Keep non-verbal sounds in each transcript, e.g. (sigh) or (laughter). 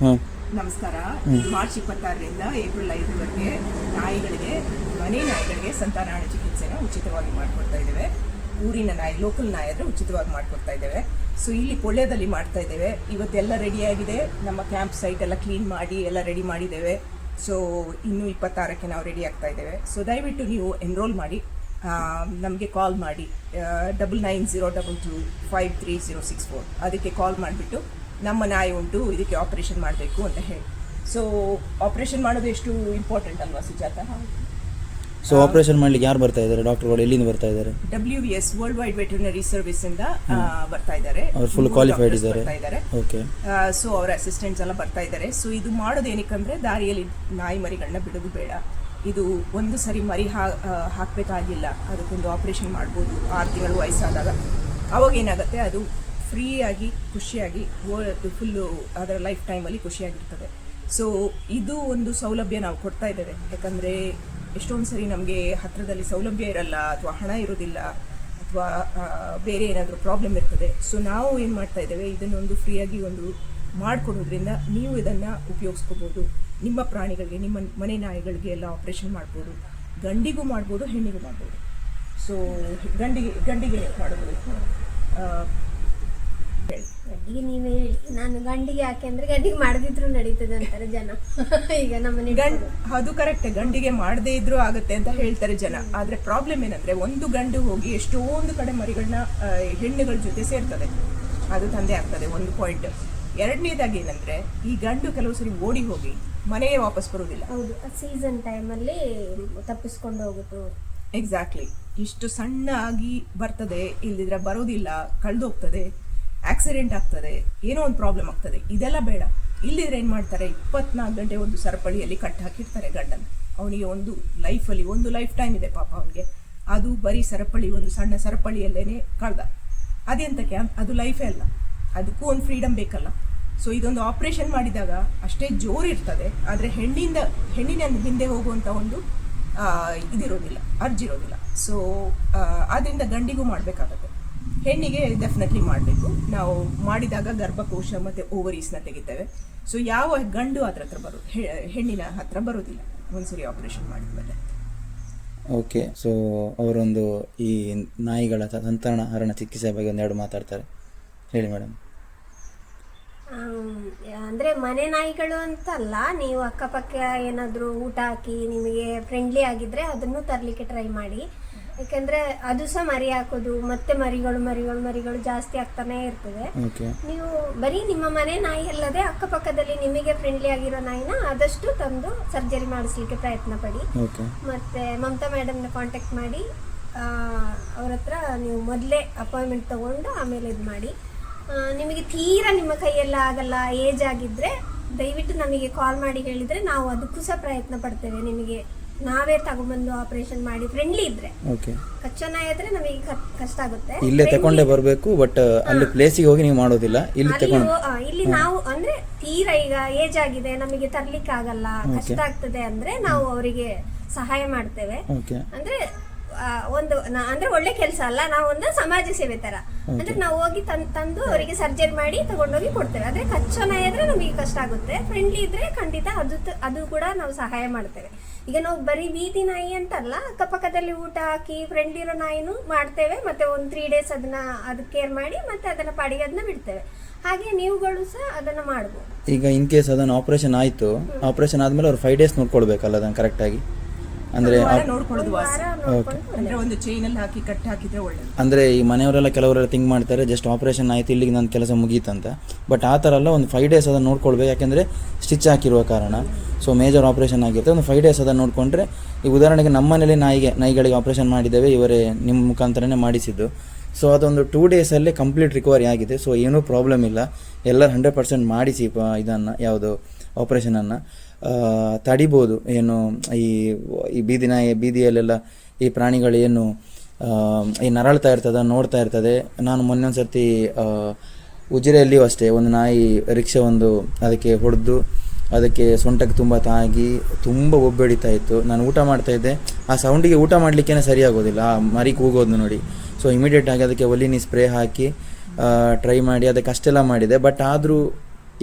ನಮಸ್ಕಾರ. March ಇಪ್ಪತ್ತಾರರಿಂದ April ಐದರವರೆಗೆ ನಾಯಿಗಳಿಗೆ ಮನೆ ನಾಯಿಗಳಿಗೆ ಸಂತಾನಾಳ ಚಿಕಿತ್ಸೆನ ಉಚಿತವಾಗಿ ಮಾಡಿಕೊಡ್ತಾ ಇದ್ದೇವೆ. ಊರಿನ ನಾಯಿ ಲೋಕಲ್ ನಾಯಿ ಆದರೆ ಉಚಿತವಾಗಿ ಮಾಡಿಕೊಡ್ತಾ ಇದ್ದೇವೆ. ಸೊ ಇಲ್ಲಿ ಕೊಳ್ಳೆಯಲ್ಲಿ ಮಾಡ್ತಾ ಇದ್ದೇವೆ. ಇವತ್ತೆಲ್ಲ ರೆಡಿಯಾಗಿದೆ ನಮ್ಮ ಕ್ಯಾಂಪ್ ಸೈಟ್ ಎಲ್ಲ ಕ್ಲೀನ್ ಮಾಡಿ ಎಲ್ಲ ರೆಡಿ ಮಾಡಿದ್ದೇವೆ. ಸೊ ಇನ್ನು ಇಪ್ಪತ್ತಾರಕ್ಕೆ ನಾವು ರೆಡಿ ಆಗ್ತಾ ಇದ್ದೇವೆ. ಸೊ ದಯವಿಟ್ಟು ನೀವು ಎನ್ರೋಲ್ ಮಾಡಿ. ನಮಗೆ ಕಾಲ್ ಮಾಡಿ. Double nine zero double two five three zero six four ಅದಕ್ಕೆ ಕಾಲ್ ಮಾಡಿಬಿಟ್ಟು ನಮ್ಮ ನಾಯಿ ಉಂಟು ಇದಕ್ಕೆ ಆಪರೇಷನ್ ಮಾಡಬೇಕು ಅಂತ ಹೇಳಿ. ಸೊ ಆಪರೇಷನ್ ಮಾಡೋದು ಎಷ್ಟು ಇಂಪಾರ್ಟೆಂಟ್ ಅಲ್ವಾ ಸುಜಾತ? ಸೊ ಆಪರೇಷನ್ ಮಾಡ್ಲಿಕ್ಕೆ ಯಾರು ಬರ್ತಾ ಇದ್ದಾರೆ? ಡಾಕ್ಟರ್ಗಳು ಎಲ್ಲಿಂದ ಬರ್ತಾ ಇದ್ದಾರೆ? W B S world wide veterinary service ಇಂದ ಬರ್ತಾ ಇದ್ದಾರೆ. ಅವ್ರು ಫುಲ್ ಕ್ವಾಲಿಫೈಡ್ ಇದ್ದಾರೆ. ಓಕೆ ಸೊ ಅವರ ಅಸಿಸ್ಟೆಂಟ್ಸ್ ಎಲ್ಲ ಬರ್ತಾ ಇದ್ದಾರೆ. ಸೊ ಇದು ಮಾಡೋದು ಏನಕ್ಕಂದ್ರೆ ದಾರಿಯಲ್ಲಿ ನಾಯಿ ಮರಿಗಳನ್ನ ಬಿಡೋದು ಬೇಡ. ಇದು ಒಂದು ಸರಿ ಮರಿ ಹಾ ಹಾಕಬೇಕಾಗಿಲ್ಲ ಹಾಕ್ಬೇಕಾಗಿಲ್ಲ. ಅದಕ್ಕೊಂದು ಆಪರೇಷನ್ ಮಾಡ್ಬೋದು. ಆರು ತಿಂಗಳು ವಯಸ್ಸಾದಾಗ. ಅವಾಗ ಏನಾಗುತ್ತೆ? ಅದು ಫ್ರೀಯಾಗಿ, ಖುಷಿಯಾಗಿ ಫುಲ್ಲು ಅದರ ಲೈಫ್ ಟೈಮಲ್ಲಿ ಖುಷಿಯಾಗಿರ್ತದೆ. ಸೊ ಇದು ಒಂದು ಸೌಲಭ್ಯ ನಾವು ಕೊಡ್ತಾ ಇದ್ದೇವೆ. ಯಾಕಂದರೆ, ಎಷ್ಟೊಂದು ಸರಿ ನಮಗೆ ಹತ್ತಿರದಲ್ಲಿ ಸೌಲಭ್ಯ ಇರಲ್ಲ, ಅಥವಾ ಹಣ ಇರೋದಿಲ್ಲ, ಅಥವಾ ಬೇರೆ ಏನಾದರೂ ಪ್ರಾಬ್ಲಮ್ ಇರ್ತದೆ. ಸೊ ನಾವು ಏನು ಮಾಡ್ತಾ ಇದ್ದೇವೆ, ಇದನ್ನೊಂದು ಫ್ರೀಯಾಗಿ ಒಂದು ಮಾಡಿಕೊಡೋದ್ರಿಂದ ನೀವು ಇದನ್ನು ಉಪಯೋಗಿಸ್ಕೋಬೋದು. ನಿಮ್ಮ ಪ್ರಾಣಿಗಳಿಗೆ, ನಿಮ್ಮ ಮನೆ ನಾಯಿಗಳಿಗೆ ಎಲ್ಲ ಆಪ್ರೇಷನ್ ಮಾಡ್ಬೋದು. ಗಂಡಿಗೂ ಮಾಡ್ಬೋದು, ಹೆಣ್ಣಿಗೂ ಮಾಡ್ಬೋದು. ಸೊ ಗಂಡಿಗೆ ಗಂಡಿಗೆ ಮಾಡೋದು ಹೇಳಿ ನೀವೇ ಹೇಳಿ. ನಾನು ಗಂಡಿಗೆ ಯಾಕೆ ಅಂದ್ರೆ ಗಂಡಿಗೆ ಮಾಡದಿದ್ರು ನಡೀತದೆ ಅಂತಾರೆ ಜನ. (laughs) ಈಗ ನಮ್ಮನೆ ಗಂಡ್ ಅದು ಕರೆಕ್ಟ್ ಗಂಡಿಗೆ ಮಾಡದೇ ಇದ್ರು ಆಗುತ್ತೆ ಅಂತ ಹೇಳ್ತಾರೆ ಜನ. ಆದ್ರೆ ಪ್ರಾಬ್ಲಮ್ ಏನಂದ್ರೆ ಒಂದು ಗಂಡು ಹೋಗಿ ಎಷ್ಟೊಂದು ಕಡೆ ಮರಿಗಳನ್ನ ಹೆಣ್ಣುಗಳ ಜೊತೆ ಸೇರ್ತದೆ. ಅದು ತಂದೆ ಆಗ್ತದೆ ಒಂದು ಪಾಯಿಂಟ್ ಎರಡನೇದಾಗಿ ಏನಂದ್ರೆ ಈ ಗಂಡು ಕೆಲವು ಸರಿ ಓಡಿ ಹೋಗಿ ಮನೆಗೆ ವಾಪಸ್ ಬರುವುದಿಲ್ಲ. ಹೌದು ಸೀಸನ್ ಟೈಮಲ್ಲಿ ತಪ್ಪಿಸ್ಕೊಂಡು ಹೋಗುತ್ತೆ ಎಕ್ಸಾಕ್ಟ್ಲಿ ಇಷ್ಟು ಸಣ್ಣ ಆಗಿ ಬರ್ತದೆ ಇಲ್ದಿದ್ರೆ ಬರೋದಿಲ್ಲ ಕಳೆದೋಗ್ತದೆ. ಆಕ್ಸಿಡೆಂಟ್ ಆಗ್ತದೆ, ಏನೋ ಒಂದು ಪ್ರಾಬ್ಲಮ್ ಆಗ್ತದೆ, ಇದೆಲ್ಲ ಬೇಡ. ಇಲ್ಲಿದ್ರೆ ಏನು ಮಾಡ್ತಾರೆ, ಇಪ್ಪತ್ನಾಲ್ಕು ಗಂಟೆ ಒಂದು ಸರಪಳಿಯಲ್ಲಿ ಕಟ್ಟಿ ಹಾಕಿರ್ತಾರೆ ಗಂಡನ. ಅವನಿಗೆ ಒಂದು ಲೈಫಲ್ಲಿ ಒಂದು ಲೈಫ್ ಟೈಮ್ ಇದೆ ಪಾಪ ಅವನಿಗೆ. ಅದು ಬರೀ ಸರಪಳಿ, ಒಂದು ಸಣ್ಣ ಸರಪಳಿಯಲ್ಲೇ ಕಳ್ದ. ಅದೆಂತಕ್ಕೆ ಅದು ಲೈಫೇ ಅಲ್ಲ. ಅದಕ್ಕೂ ಒಂದು ಫ್ರೀಡಮ್ ಬೇಕಲ್ಲ. ಸೊ ಇದೊಂದು ಆಪರೇಷನ್ ಮಾಡಿದಾಗ ಅಷ್ಟೇ ಜೋರು ಇರ್ತದೆ, ಆದರೆ ಹೆಣ್ಣಿಂದ, ಹೆಣ್ಣಿನ ಹಿಂದೆ ಹೋಗುವಂಥ ಒಂದು ಇದಿರೋದಿಲ್ಲ ಅರ್ಜಿರೋದಿಲ್ಲ ಸೊ ಆದ್ದರಿಂದ ಗಂಡಿಗೂ ಮಾಡಬೇಕಾಗತ್ತೆ. ಹೆಣ್ಣಿಗೆ ಡೆಫಿನೆಟ್ಲಿ ಮಾಡಬೇಕು. ನಾವು ಮಾಡಿದಾಗ ಗರ್ಭಕೋಶ ಮತ್ತು ಓವರೀಸ್ನ ತೆಗಿತೇವೆ. ಸೊ ಯಾವ ಗಂಡು ಅದ್ರ ಹತ್ರ ಬರೋ ಹೆ- ಹೆಣ್ಣಿನ ಹತ್ರ ಬರೋದಿಲ್ಲ. ಒಂದ್ಸರಿ ಆಪರೇಷನ್ ಮಾಡಿದ ಮೇಲೆ ಓಕೆ ಸೊ ಅವರೊಂದು ಈ ನಾಯಿಗಳ ಸಂತಾನಹರಣ ಚಿಕಿತ್ಸೆ ಬಗ್ಗೆ ಒಂದೆರಡು ಮಾತಾಡ್ತಾರೆ. ಹೇಳಿ ಮೇಡಮ್ ಅಂದರೆ ಅಂದ್ರೆ ಮನೆ ನಾಯಿಗಳು ಅಂತಲ್ಲ ನೀವು ಅಕ್ಕಪಕ್ಕ ಏನಾದರೂ ಊಟ ಹಾಕಿ ನಿಮಗೆ ಫ್ರೆಂಡ್ಲಿ ಆಗಿದ್ರೆ ಅದನ್ನು ತರಲಿಕ್ಕೆ ಟ್ರೈ ಮಾಡಿ. ಯಾಕಂದ್ರೆ ಅದು ಸಹ ಮರಿ ಹಾಕೋದು ಮತ್ತೆ ಮರಿಗಳು ಮರಿಗಳು ಮರಿಗಳು ಜಾಸ್ತಿ ಆಗ್ತಾನೆ ಇರ್ತದೆ. ಓಕೆ ನೀವು ಬರೀ ನಿಮ್ಮ ಮನೆ ನಾಯಿ ಅಲ್ಲದೆ ಅಕ್ಕಪಕ್ಕದಲ್ಲಿ ನಿಮಗೆ ಫ್ರೆಂಡ್ಲಿ ಆಗಿರೋ ನಾಯಿನ ಆದಷ್ಟು ತಂದು ಸರ್ಜರಿ ಮಾಡಿಸ್ಲಿಕ್ಕೆ ಪ್ರಯತ್ನ ಪಡಿ ಓಕೆ ಮತ್ತೆ ಮಮತಾ ಮೇಡಮ್ನ ಕಾಂಟ್ಯಾಕ್ಟ್ ಮಾಡಿ ಅವ್ರ ಹತ್ರ ನೀವು ಮೊದಲೇ ಅಪಾಯಿಂಟ್ಮೆಂಟ್ ತಗೊಂಡು ಆಮೇಲೆ ಇದು ಮಾಡಿ. ಆ, ನಿಮಗೆ ತೀರಾ ನಿಮ್ಮ ಕೈಯೆಲ್ಲ ಆಗಲ್ಲ ಏಜ್ ಆಗಿದ್ರೆ ದಯವಿಟ್ಟು ನಮಗೆ ಕಾಲ್ ಮಾಡಿ ಹೇಳಿದ್ರೆ ನಾವು ಅದಕ್ಕೂ ಸಹ ಪ್ರಯತ್ನ ಪಡ್ತೇವೆ ನಿಮಗೆ. ನಾವೇ ತಗೊಂಡ್ಬಂದು ಆಪರೇಷನ್ ಮಾಡಿ ಫ್ರೆಂಡ್ಲಿ ಇದ್ರೆ. ಓಕೆ ಕಚ್ಚಾ ನಾಯಿ ಆದ್ರೆ ನಮಗೆ ಕ- ಕಷ್ಟ ಆಗುತ್ತೆ. ಇಲ್ಲೇ ತಕೊಂಡೇ ಬರಬೇಕು ಬಟ್ ಅಲ್ಲಿ ಪ್ಲೇಸಿಗೆ ಹೋಗಿ ನೀವು ಮಾಡೋದಿಲ್ಲ ಇಲ್ಲಿ ತಕೊಂಡು ತಗೊಂಡು ಹೋ- ಆ, ಇಲ್ಲಿ ನಾವು ಅಂದ್ರೆ ತೀರಾ ಈಗ ಏಜ್ ಆಗಿದೆ ನಮಗೆ ತರ್ಲಿಕ್ಕೆ ಆಗಲ್ಲ ಕಷ್ಟ ಆಗ್ತದೆ ಅಂದ್ರೆ ನಾವು ಅವರಿಗೆ ಸಹಾಯ ಮಾಡ್ತೇವೆ. ಓಕೆ ಅಂದ್ರೆ ಒಂದು ಅಂದ್ರೆ ಒಳ್ಳೆ ಕೆಲಸ ಅಲ್ಲ ನಾವು ಒಂದು ಸಮಾಜ ಸೇವೆ ತರ. ಅಂದ್ರೆ ನಾವು ಹೋಗಿ ತಂದು ಅವರಿಗೆ ಸರ್ಜರಿ ಮಾಡಿ ತಗೊಂಡೋಗಿ ಕೊಡ್ತೇವೆ. ಆದ್ರೆ ಕಚ್ಚಾ ಇದ್ರೆ ನಮಗೆ ಕಷ್ಟ ಆಗುತ್ತೆ. ಫ್ರೆಂಡ್ಲಿ ಇದ್ರೆ ಖಂಡಿತ ಅದು ಅದು ಕೂಡ ನಾವು ಸಹಾಯ ಮಾಡ್ತೇವೆ. ಈಗ ನಾವು ಬರೀ ಬೀದಿ ನಾಯಿ ಅಂತಲ್ಲ ಅಕ್ಕಪಕ್ಕದಲ್ಲಿ ಊಟ ಹಾಕಿ ಫ್ರೆಂಡ್ಲಿ ಇರೋ ನಾಯಿನೂ ಮಾಡ್ತೇವೆ ಮತ್ತೆ ಒಂದು ತ್ರೀ ಡೇಸ್ ಅದನ್ನ ಅದು ಕೇರ್ ಮಾಡಿ ಮತ್ತೆ ಅದನ್ನ ಪಾಡಿಗೆ ಅದನ್ನ ಬಿಡ್ತೇವೆ. ಹಾಗೆ ನೀವುಗಳು ಸಹ ಅದನ್ನ ಮಾಡಬಹುದು ಈಗ ಇನ್ ಕೇಸ್ ಅದನ್ನ ಆಪರೇಷನ್ ಆಯ್ತು ಆಪರೇಷನ್ ಆದ್ಮೇಲೆ ಅವ್ರು ಫೈವ್ ಡೇಸ್ ನೋಡ್ಕೊಳ್ಬೇಕಲ್ಲ ಅದನ್ನು ಕರೆಕ್ಟಾಗಿ ಅಂದರೆ ನೋಡ್ಕೊಳ್ಳೋದು ವಾಸ. ಅಂದ್ರೆ ಒಂದು ಚೈನಲ್ಲಿ ಹಾಕಿ ಕಟ್ಟಿ ಹಾಕಿದ್ರೆ ಒಳ್ಳೇದು. ಅಂದರೆ ಈ ಮನೆಯವರೆಲ್ಲ ಕೆಲವರೆಲ್ಲ ಥಿಂಕ್ ಮಾಡ್ತಾರೆ ಜಸ್ಟ್ ಆಪರೇಷನ್ ಆಯಿತು ಇಲ್ಲಿಗೆ ನನ್ನ ಕೆಲಸ ಮುಗೀತಂತ ಬಟ್ ಆ ಥರ ಎಲ್ಲ ಒಂದು ಫೈವ್ ಡೇಸ್ ಅದನ್ನು ನೋಡ್ಕೊಳ್ಬೇಕು. ಯಾಕೆಂದರೆ ಸ್ಟಿಚ್ ಹಾಕಿರುವ ಕಾರಣ. ಸೊ ಮೇಜರ್ ಆಪರೇಷನ್ ಆಗಿರುತ್ತೆ. ಒಂದು ಫೈವ್ ಡೇಸ್ ಅದನ್ನು ನೋಡಿಕೊಂಡ್ರೆ ಈ ಉದಾಹರಣೆಗೆ ನಮ್ಮ ಮನೇಲಿ ನಾಯಿಗೆ ನಾಯಿಗಳಿಗೆ ಆಪರೇಷನ್ ಮಾಡಿದ್ದೇವೆ ಇವರೇ ನಿಮ್ಮ ಮುಖಾಂತರನೇ ಮಾಡಿಸಿದ್ದು. ಸೊ ಅದೊಂದು ಟೂ ಡೇಸಲ್ಲೇ ಕಂಪ್ಲೀಟ್ ರಿಕವರಿ ಆಗಿದೆ. ಸೊ ಏನೂ ಪ್ರಾಬ್ಲಮ್ ಇಲ್ಲ. ಎಲ್ಲರೂ ಹಂಡ್ರೆಡ್ ಪರ್ಸೆಂಟ್ ಮಾಡಿಸಿ ಇದನ್ನು ಯಾವುದು ಆಪ್ರೇಷನನ್ನು ತಡಿಬೋದು. ಏನು, ಈ ಈ ಬೀದಿ ನಾಯಿ ಬೀದಿಯಲ್ಲೆಲ್ಲ ಈ ಪ್ರಾಣಿಗಳು ಏನು ಈ ನರಳ್ತಾ ಇರ್ತದೆ, ನೋಡ್ತಾ ಇರ್ತದೆ. ನಾನು ಮೊನ್ನೆ ಒಂದು ಸರ್ತಿ ಉಜಿರೆಯಲ್ಲಿಯೂ ಅಷ್ಟೇ, ಒಂದು ನಾಯಿ ರಿಕ್ಷಾ ಒಂದು ಅದಕ್ಕೆ ಹೊಡೆದು, ಅದಕ್ಕೆ ಸೊಂಟಕ್ಕೆ ತುಂಬ ತಾಗಿ, ತುಂಬ ಒಬ್ಬೆಡಿತಾ ಇತ್ತು. ನಾನು ಊಟ ಮಾಡ್ತಾ ಇದ್ದೆ. ಆ ಸೌಂಡಿಗೆ ಊಟ ಮಾಡಲಿಕ್ಕೇ ಸರಿಯಾಗೋದಿಲ್ಲ. ಆ ಮರಿ ಕೂಗೋದು ನೋಡಿ. ಸೊ ಇಮಿಡಿಯೇಟ್ ಆಗಿ ಅದಕ್ಕೆ ಒಲಿನಿ ಸ್ಪ್ರೇ ಹಾಕಿ ಟ್ರೈ ಮಾಡಿ, ಅದಕ್ಕೆ ಅಷ್ಟೆಲ್ಲ ಮಾಡಿದೆ. ಬಟ್ ಆದರೂ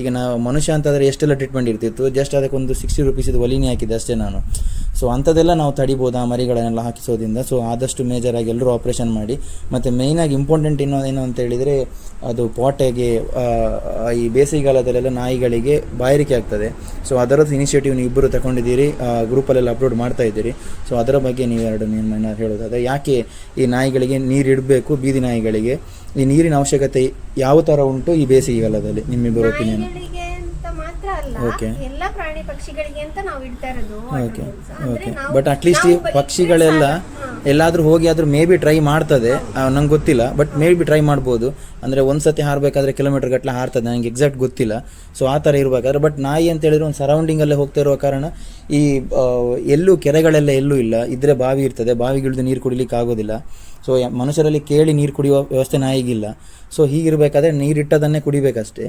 ಈಗ ನಾವು ಮನುಷ್ಯ ಅಂತಂದರೆ ಎಷ್ಟೆಲ್ಲ ಟ್ರೀಟ್ಮೆಂಟ್ ಇರ್ತಿತ್ತು? ಜಸ್ಟ್ ಅದಕ್ಕೊಂದು ಸಿಕ್ಸ್ಟಿ ರುಪೀಸಿದು ಒಲಿನಿ ಹಾಕಿದ್ದೆ ಅಷ್ಟೇ ನಾನು. ಸೊ ಅಂಥದ್ದೆಲ್ಲ ನಾವು ತಡಿಬೋದು? ಆ ಮರಿಗಳನ್ನೆಲ್ಲ ಹಾಕಿಸೋದ್ರಿಂದ. ಸೊ ಆದಷ್ಟು ಮೇಜರಾಗಿ ಎಲ್ಲರೂ ಆಪ್ರೇಷನ್ ಮಾಡಿ. ಮತ್ತು ಮೇಯ್ನಾಗಿ ಇಂಪಾರ್ಟೆಂಟ್ ಇನ್ನೂ ಏನು ಅಂತ ಹೇಳಿದರೆ ಅದು ಪಾಟೆಗೆ ಈ ಬೇಸಿಗೆಗಾಲದಲ್ಲೆಲ್ಲ ನಾಯಿಗಳಿಗೆ ಬಾಯಾರಿಕೆ ಆಗ್ತದೆ. ಸೊ ಅದರದ್ದು ಇನಿಷಿಯೇಟಿವ್ ನೀವು ಇಬ್ಬರು ತಗೊಂಡಿದ್ದೀರಿ. ಗ್ರೂಪಲ್ಲೆಲ್ಲ ಅಪ್ಲೋಡ್ ಮಾಡ್ತಾ ಇದ್ದೀರಿ. ಸೊ ಅದರ ಬಗ್ಗೆ ನೀವು ಎರಡು ಹೇಳೋದು ಹೇಳೋದಾದ್ರೆ, ಯಾಕೆ ಈ ನಾಯಿಗಳಿಗೆ ನೀರು ಇಡಬೇಕು ಬೀದಿ ನಾಯಿಗಳಿಗೆ? ಈ ನೀರಿನ ಅವಶ್ಯಕತೆ ಯಾವ ಥರ ಉಂಟು ಈ ಬೇಸಿಗೆಗಾಲದಲ್ಲಿ ನಿಮ್ಮಿಬ್ಬರ ಒಪಿನಿಯನ್ ನಾಯಿಗಳಿಗೆ ಅಂತ ಮಾತ್ರ ಅಲ್ಲ Okay. ಎಲ್ಲ ಪ್ರಾಣಿ ಪಕ್ಷಿಗಳಿಗೆ ಅಂತ ನಾವು ಇಡ್ತಾ ಇರೋದು ಓಕೆ ಓಕೆ ಬಟ್ ಅಟ್ಲೀಸ್ಟ್ ಈ ಪಕ್ಷಿಗಳೆಲ್ಲ. ಎಲ್ಲಾದರೂ ಹೋಗಿ ಆದರೂ ಮೇ ಬಿ ಟ್ರೈ ಮಾಡ್ತದೆ. ನಂಗೆ ಗೊತ್ತಿಲ್ಲ. ಬಟ್ ಮೇ ಬಿ ಟ್ರೈ ಮಾಡ್ಬೋದು. ಅಂದರೆ ಒಂದು ಸತಿ ಹಾರಬೇಕಾದ್ರೆ ಕಿಲೋಮೀಟರ್ ಗಟ್ಟಲೆ ಹಾರ್ತದೆ. ನನಗೆ ಎಕ್ಸಾಕ್ಟ್ ಗೊತ್ತಿಲ್ಲ. ಸೊ ಆ ಥರ ಇರಬೇಕಾದ್ರೆ ಬಟ್ ನಾಯಿ ಅಂತ ಹೇಳಿದ್ರೆ ಒಂದು ಸರೌಂಡಿಂಗಲ್ಲೇ ಹೋಗ್ತಾ ಇರುವ ಕಾರಣ ಈ ಆ, ಎಲ್ಲೂ ಕೆರೆಗಳೆಲ್ಲ ಎಲ್ಲೂ ಇಲ್ಲ. ಇದ್ರೆ ಬಾವಿ ಇರ್ತದೆ. ಬಾವಿಗಿಳಿದು ನೀರು ಕುಡಿಲಿಕ್ಕೆ ಆಗೋದಿಲ್ಲ ಸೊ ಮನುಷ್ಯರಲ್ಲಿ ಕೇಳಿ ನೀರು ಕುಡಿಯುವ ವ್ಯವಸ್ಥೆ ನಾಯಿಗಿಲ್ಲ. ಸೊ ಹೀಗಿರಬೇಕಾದ್ರೆ ನೀರಿಟ್ಟದನ್ನೇ ಕುಡಿಬೇಕಷ್ಟೇ.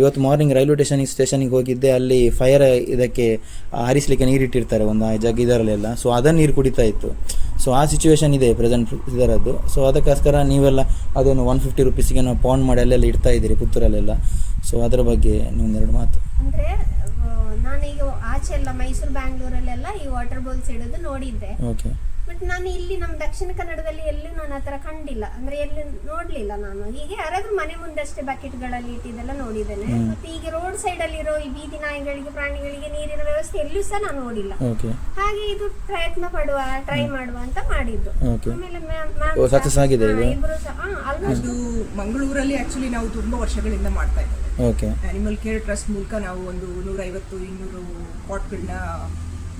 ಇವತ್ತು ಮಾರ್ನಿಂಗ್ ರೈಲ್ವೆ ಸ್ಟೇಷನಿಗೆ ಸ್ಟೇಷನಿಗೆ ಹೋಗಿದ್ದೆ, ಅಲ್ಲಿ ಫೈರ್ ಇದಕ್ಕೆ ಹಾರಿಸ್ಲಿಕ್ಕೆ ನೀರಿಟ್ಟಿರ್ತಾರೆ ಒಂದು ಜಗ್ ಇದರಲ್ಲೆಲ್ಲ. ಸೊ ಅದನ್ನು ನೀರು ಕುಡಿತಾ ಇತ್ತು. ಸೊ ಆ ಸಿಚುವೇಶನ್ ಇದೆ ಪ್ರೆಸೆಂಟ್ ಇದರದ್ದು. ಸೊ ಅದಕ್ಕೋಸ್ಕರ ನೀವೆಲ್ಲ ಅದನ್ನು ಒನ್ ಫಿಫ್ಟಿ ರುಪೀಸಿಗೆ ನಾವು ಪೌಂಡ್ ಮಾಡಿ ಅಲ್ಲೆಲ್ಲ ಇಡ್ತಾ ಇದ್ದೀರಿ ಪುತ್ತೂರಲ್ಲೆಲ್ಲ. ಸೊ ಅದರ ಬಗ್ಗೆ ಒಂದೆರಡು ಮಾತು. ನಾನೀಗ ಆಚೆ ಎಲ್ಲ ಮೈಸೂರು ಬ್ಯಾಂಗ್ಳೂರಲ್ಲೆಲ್ಲ ಈ ವಾಟರ್ ಬಾಲ್ಸ್ ಇಡೋದು ನೋಡಿದ್ದೆ. ಓಕೆ ಬಟ್ ನಾನು ಇಲ್ಲಿ ನಮ್ಮ ದಕ್ಷಿಣ ಕನ್ನಡದಲ್ಲಿ ಎಲ್ಲೂ ನಾನು ಆ ಥರ ಕಂಡಿಲ್ಲ. ಅಂದ್ರೆ ಎಲ್ಲಿ ನೋಡ್ಲಿಲ್ಲ ನಾನು. ಹೀಗೆ ಯಾರಾದ್ರೂ ಮನೆ ಮುಂದಷ್ಟೇ ಬಕೆಟ್ಗಳಲ್ಲಿ ಇಟ್ಟಿದ್ದೆಲ್ಲ ನೋಡಿದ್ದೇನೆ. ಮತ್ತೆ ಈಗ ರೋಡ್ ಸೈಡ್ ಅಲ್ಲಿರೋ ಈ ಬೀದಿ ನಾಯಿಗಳಿಗೆ ಪ್ರಾಣಿಗಳಿಗೆ ನೀರಿನ ವ್ಯವಸ್ಥೆ ಎಲ್ಲೂ ಸಹ ನಾನು ನೋಡಿಲ್ಲ. ಹಾಗೆ ಇದು ಪ್ರಯತ್ನ ಪಡುವ ಟ್ರೈ ಮಾಡುವ ಅಂತ ಮಾಡಿದ್ದು. ಆಮೇಲೆ ಮ್ಯಾಮ್- ಮ್ಯಾಮ್ ಸಹ- ಆಲ್ಮೋಸ್ಟ್ ಮಂಗಳೂರಲ್ಲಿ ಆಕ್ಚುಲಿ ನಾವು ತುಂಬಾ ವರ್ಷಗಳಿಂದ ಮಾಡ್ತಾ ಇದ್ದೇವೆ. ಓಕೆ ಆನಿಮಲ್ ಕೇರ್ ಟ್ರಸ್ಟ್ ಮೂಲಕ ನಾವು ಒಂದು ನೂರೈವತ್ತು ಇನ್ನೂರು ಪಾಟ್ಗಳನ್ನ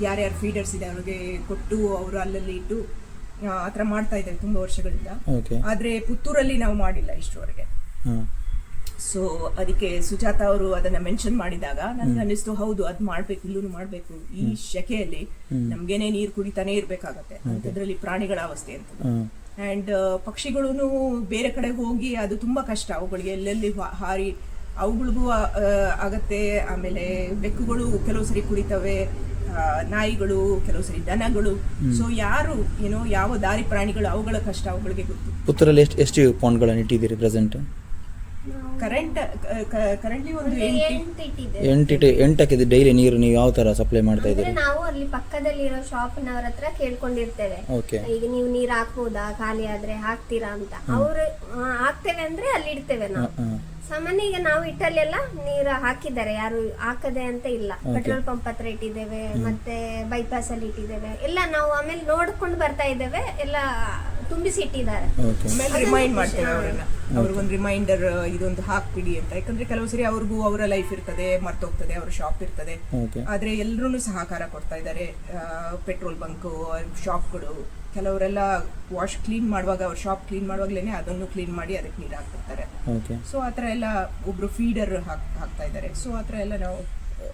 ಯಾರ್ಯಾರು ಫೀಡರ್ಸ್ ಇದೆ ಅವ್ರಿಗೆ ಕೊಟ್ಟು ಅವರು ಅಲ್ಲಲ್ಲಿ ಇಟ್ಟು ಆ, ಥರ ಮಾಡ್ತಾ ಇದ್ದೇವೆ ತುಂಬಾ ವರ್ಷಗಳಿಂದ. ಆದರೆ ಪುತ್ತೂರಲ್ಲಿ ನಾವು ಮಾಡಿಲ್ಲ ಇಷ್ಟರವರೆಗೆ ಹಾಂ. ಸೊ ಅದಕ್ಕೆ ಸುಜಾತ ಅವರು ಅದನ್ನ ಮೆನ್ಷನ್ ಮಾಡಿದಾಗ ನನ್ಗೆ ಅನ್ನಿಸ್ತು ಹೌದು ಅದ್ ಮಾಡ್ಬೇಕು ಇಲ್ಲೂ ಮಾಡ್ಬೇಕು. ಈ ಶೆಕೆಯಲ್ಲಿ ನಮ್ಗೇನೆ ನೀರು ಕುಡಿತಾನೆ ಇರ್ಬೇಕಾಗತ್ತೆ. ಅದ್ರಲ್ಲಿ ಪ್ರಾಣಿಗಳ ಅವಸ್ಥೆ ಅಂತ. ಹಾಂ ಪಕ್ಷಿಗಳೂನು ಪಕ್ಷಿಗಳೂ ಬೇರೆ ಕಡೆ ಹೋಗಿ ಅದು ತುಂಬಾ ಕಷ್ಟ. ಅವುಗಳಿಗೆ ಎಲ್ಲೆಲ್ಲಿ ಹಾರಿ ಅವುಗಳಿಗೂ ಆಗತ್ತೆ. ಆಮೇಲೆ ಬೆಕ್ಕುಗಳು ಕೆಲವು ಸರಿ ಕುಡಿತವೆ. ನಾಯಿಗಳು ಕೆಲವು ಸರಿ ದನಗಳು. ಸೊ ಯಾರು ಏನೋ ಯಾವ ದಾರಿ ಪ್ರಾಣಿಗಳು ಅವುಗಳ ಕಷ್ಟ ಅವುಗಳಿಗೆ ಗೊತ್ತು. ಪುತ್ತೂರಲ್ಲಿ ಎಷ್ಟು ಎಷ್ಟು ಪೌಂಡ್ಗಳನ್ನು ಇಟ್ಟಿದ್ದೀರಿ ಪ್ರೆಸೆಂಟ್ ಕರೆಂಟ್ ಕರೆಂಟ್ಲಿ ಒಂದು ಎಂಟು ಎಂಟು ಇಟ್ಟಿದ್ದೆ ಎಂಟು ಎಂಟಕ್ಕೆ ಡೈಲಿ ನೀರು ನೀವು ಯಾವ ತರ ಸಪ್ಲೈ ಮಾಡ್ತಾ ಅಂದ್ರೆ ಇದ್ದೀರಿ? ನಾವು ಅಲ್ಲಿ ಪಕ್ಕದಲ್ಲಿರೋ ಶಾಪ್ನವ್ರ ಹತ್ರ ಕೇಳ್ಕೊಂಡಿರ್ತೇವೆ. ಓಕೆ ಈಗ ನೀವು ನೀರ್ ಹಾಕ್ಬೋದಾ? ಖಾಲಿ ಆದ್ರೆ ಹಾಕ್ತೀರಾ ಅಂತ. ಅವ್ರು ಆ, ಹಾಕ್ತೇವೆ ಅಂದ್ರೆ ಅಲ್ಲಿ ಇಡ್ತೇವೆ ನಾವು. ಸಾಮಾನ್ಯ ಈಗ ನಾವು ಇಟ್ಟಲ್ಲೆಲ್ಲ ನೀರು ಹಾಕಿದ್ದಾರೆ. ಯಾರು ಹಾಕದೆ ಅಂತ ಇಲ್ಲ. ಪೆಟ್ರೋಲ್ ಪಂಪ್ ಹತ್ರ ಇಟ್ಟಿದ್ದೇವೆ ಮತ್ತೆ ಬೈಪಾಸ್ ಅಲ್ಲಿ ಇಟ್ಟಿದ್ದೇವೆ. ಎಲ್ಲ ನಾವು ಆಮೇಲೆ ನೋಡ್ಕೊಂಡು ಬರ್ತಾ ಇದ್ದೇವೆ. ಎಲ್ಲ ತುಂಬಿಸಿ ಇಟ್ಟಿದ್ದಾರೆ ಆಮೇಲೆ ರಿಮೈಂಡ್ ಮಾಡ್ತೇವೆ ಅವರನ್ನ ಅವ್ರಿಗೊಂದು ರಿಮೈಂಡರ್ ಇದೊಂದು ಹಾಕ್ಬಿಡಿ ಅಂತ. ಯಾಕಂದ್ರೆ ಕೆಲವು ಸರಿ ಅವ್ರಿಗೂ ಅವರ ಲೈಫ್ ಇರ್ತದೆ ಮರ್ತೋಗ್ತದೆ ಅವ್ರ ಶಾಪ್ ಇರ್ತದೆ. ಆದ್ರೆ ಎಲ್ಲರೂ ಸಹಕಾರ ಕೊಡ್ತಾ ಇದ್ದಾರೆ. ಪೆಟ್ರೋಲ್ ಬಂಕ್ ಶಾಪ್ಗಳು ಕೆಲವರೆಲ್ಲ ವಾಶ್ ಕ್ಲೀನ್ ಮಾಡುವಾಗ ಅವ್ರ ಶಾಪ್ ಕ್ಲೀನ್ ಮಾಡುವಾಗ್ಲೇನೆ ಅದನ್ನು ಕ್ಲೀನ್ ಮಾಡಿ ಅದಕ್ಕೆ ನೀರು ಹಾಕ್ತಿರ್ತಾರೆ ಸೊ ಆತರ ಥರ ಎಲ್ಲ ಒಬ್ರು ಫೀಡರ್ ಹಾಕ್ತಾ ಇದ್ದಾರೆ. ಸೊ ಆತರ ಥರ ಎಲ್ಲ ನಾವು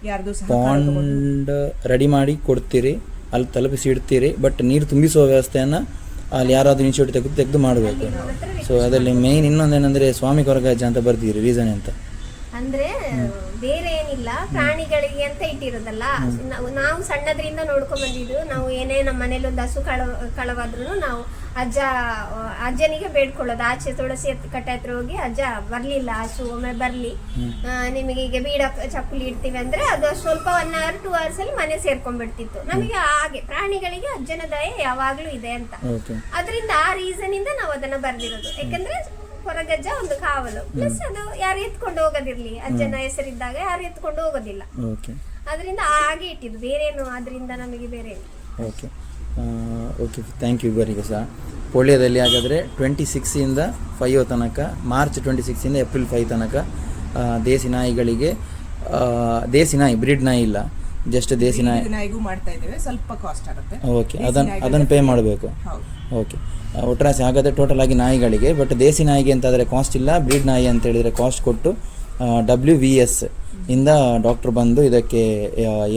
ಯಾರ್ದು ಪಾಂಡ್ ರೆಡಿ ಮಾಡಿ ಕೊಡ್ತೀರಿ ಅಲ್ಲಿ ತಲುಪಿಸಿ ಇಡ್ತೀರಿ ಬಟ್ ನೀರು ತುಂಬಿಸುವ ವ್ಯವಸ್ಥೆಯನ್ನು ಅಲ್ಲಿ ಯಾರಾದರೂ ಇನ್ಸ್ಟಿಟ್ಯೂಟ್ ತೆಗೆದು ತೆಗೆದು ಮಾಡಬೇಕು. ಸೊ ಅದರಲ್ಲಿ ಮೇಯ್ನ್ ಇನ್ನೊಂದೇನೆಂದರೆ ಸ್ವಾಮಿ ಕೊರಗಾಜ ಅಂತ ಬರ್ತೀರಿ ರೀಸನ್ ಅಂತ ಅಂದ್ರೆ ಬೇರೆ ಏನಿಲ್ಲ ಪ್ರಾಣಿಗಳಿಗೆ ಅಂತ ಇಟ್ಟಿರೋದಲ್ಲ. ನಾವು ನಾವು ಸಣ್ಣದ್ರಿಂದ ನೋಡ್ಕೊಂಡ್ ಬಂದಿದ್ದು. ನಾವು ಏನೇ ನಮ್ಮ ಮನೇಲಿ ಒಂದು ಹಸು ಕಳ ಕಳವಾದ್ರು ನಾವು ಅಜ್ಜ ಅಜ್ಜನಿಗೆ ಬೇಡ್ಕೊಳ್ಳೋದು. ಆಚೆ ತುಳಸಿ ಕಟ್ಟೆ ಹತ್ರ ಹೋಗಿ ಅಜ್ಜ ಬರ್ಲಿಲ್ಲ ಹಸು ಒಮ್ಮೆ ಬರ್ಲಿ. ನಿಮಗೆ ಈಗ ಬೀಡ ಚಪ್ಪಲಿ ಇಡ್ತೀವಿ ಅಂದ್ರೆ ಅದು ಸ್ವಲ್ಪ ಒನ್ ಅವರ್ ಟೂ ಅವರ್ಸ್ ಅಲ್ಲಿ ಮನೆ ಸೇರ್ಕೊಂಡ್ಬಿಡ್ತಿತ್ತು. ನಮಗೆ ಹಾಗೆ ಪ್ರಾಣಿಗಳಿಗೆ ಅಜ್ಜನ ದಯೆ ಯಾವಾಗ್ಲೂ ಇದೆ ಅಂತ. ಅದರಿಂದ ಆ ರೀಸನ್ ಇಂದ ನಾವು ಅದನ್ನ ಬರ್ದಿರೋದು. ಯಾಕಂದ್ರೆ ಹೊರಗಜ್ಜ ಒಂದು ಕಾವಲು. ಪ್ಲಸ್ ಅದು ಯಾರು ಎತ್ಕೊಂಡು ಹೋಗೋದಿರ್ಲಿ. ಅಜ್ಜನ ಹೆಸರಿದ್ದಾಗ ಯಾರು ಎತ್ಕೊಂಡು ಹೋಗೋದಿಲ್ಲ. ಓಕೆ ಅದರಿಂದ ಹಾಗೆ ಇಟ್ಟಿದ್ದು. ಬೇರೇನು ಅದರಿಂದ ನಮಗೆ ಬೇರೆ ಓಕೆ ಓಕೆ ಥ್ಯಾಂಕ್ ಯು ಇಬ್ಬರಿಗೂ ಸಹ ಪೋಳಿಯೋದಲ್ಲಿ ಹಾಗಾದರೆ ಟ್ವೆಂಟಿ ಸಿಕ್ಸಿಂದ ಫೈವ್ ತನಕ ಮಾರ್ಚ್ ಟ್ವೆಂಟಿ ಸಿಕ್ಸಿಂದ ಏಪ್ರಿಲ್ ಫೈವ್ ತನಕ ದೇಸಿ ನಾಯಿಗಳಿಗೆ ದೇಸಿ ನಾಯಿ ಬ್ರಿಡ್ ನಾಯಿ ಇಲ್ಲ. ಜಸ್ಟ್ ದೇಸಿ ನಾಯಿ. ನಾಯಿಗೂ ಮಾಡ್ತಾ ಇದ್ದೇವೆ ಸ್ವಲ್ಪ ಕಾಸ್ಟ್ ಆಗುತ್ತೆ. ಓಕೆ ಅದನ್ನು ಅದನ್ನು ಪೇ ಮಾಡಬೇಕು. ಹೌದು. ಓಕೆ. ಒಟ್ರಾಸಿ ಹಾಗಾದರೆ ಟೋಟಲ್ ಆಗಿ ನಾಯಿಗಳಿಗೆ ಬಟ್ ದೇಸಿ ನಾಯಿಗೆ ಅಂತಾದರೆ ಕಾಸ್ಟ್ ಇಲ್ಲ ಬ್ರೀಡ್ ನಾಯಿ ಅಂತ ಹೇಳಿದರೆ ಕಾಸ್ಟ್ ಕೊಟ್ಟು ಡಬ್ಲ್ಯೂ ವಿ ಎಸ್ ಇಂದ ಡಾಕ್ಟ್ರ್ ಬಂದು ಇದಕ್ಕೆ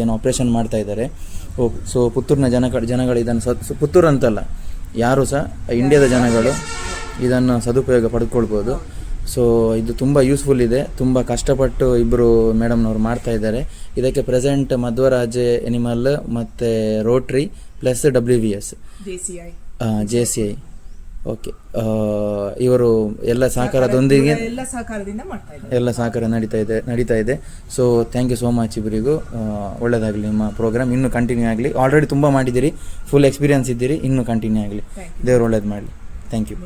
ಏನು ಆಪ್ರೇಷನ್ ಮಾಡ್ತಾ ಇದ್ದಾರೆ. ಸೊ ಪುತ್ತೂರಿನ ಜನ ಜನಗಳು ಇದನ್ನು ಸ ಪುತ್ತೂರು ಅಂತಲ್ಲ ಯಾರು ಸಹ ಇಂಡಿಯಾದ ಜನಗಳು ಇದನ್ನು ಸದುಪಯೋಗ ಪಡೆದುಕೊಳ್ಬೋದು ಸೊ ಇದು ತುಂಬ ಯೂಸ್ಫುಲ್ ಇದೆ. ತುಂಬ ಕಷ್ಟಪಟ್ಟು ಇಬ್ಬರು ಮೇಡಮ್ನವ್ರು ಮಾಡ್ತಾ ಇದ್ದಾರೆ. ಇದಕ್ಕೆ ಪ್ರೆಸೆಂಟ್ ಮಧ್ವರಾಜ್ ಎನಿಮಲ್ ಮತ್ತು rotary plus W V S J C I okay ಇವರು ಎಲ್ಲ ಸಹಕಾರದೊಂದಿಗೆ ಎಲ್ಲ ಸಹಕಾರ ನಡೀತಾ ಇದೆ ನಡೀತಾ ಇದೆ. So thank you so much ಇಬ್ಬರಿಗೂ ಒಳ್ಳೆಯದಾಗಲಿ ನಿಮ್ಮ ಪ್ರೋಗ್ರಾಮ್ ಇನ್ನೂ ಕಂಟಿನ್ಯೂ ಆಗಲಿ. ಆಲ್ರೆಡಿ ತುಂಬ ಮಾಡಿದ್ದೀರಿ. ಫುಲ್ ಎಕ್ಸ್ಪೀರಿಯನ್ಸ್ ಇದ್ದೀರಿ. ಇನ್ನೂ ಕಂಟಿನ್ಯೂ ಆಗಲಿ. ದೇವ್ರು ಒಳ್ಳೇದು ಮಾಡಲಿ. Thank you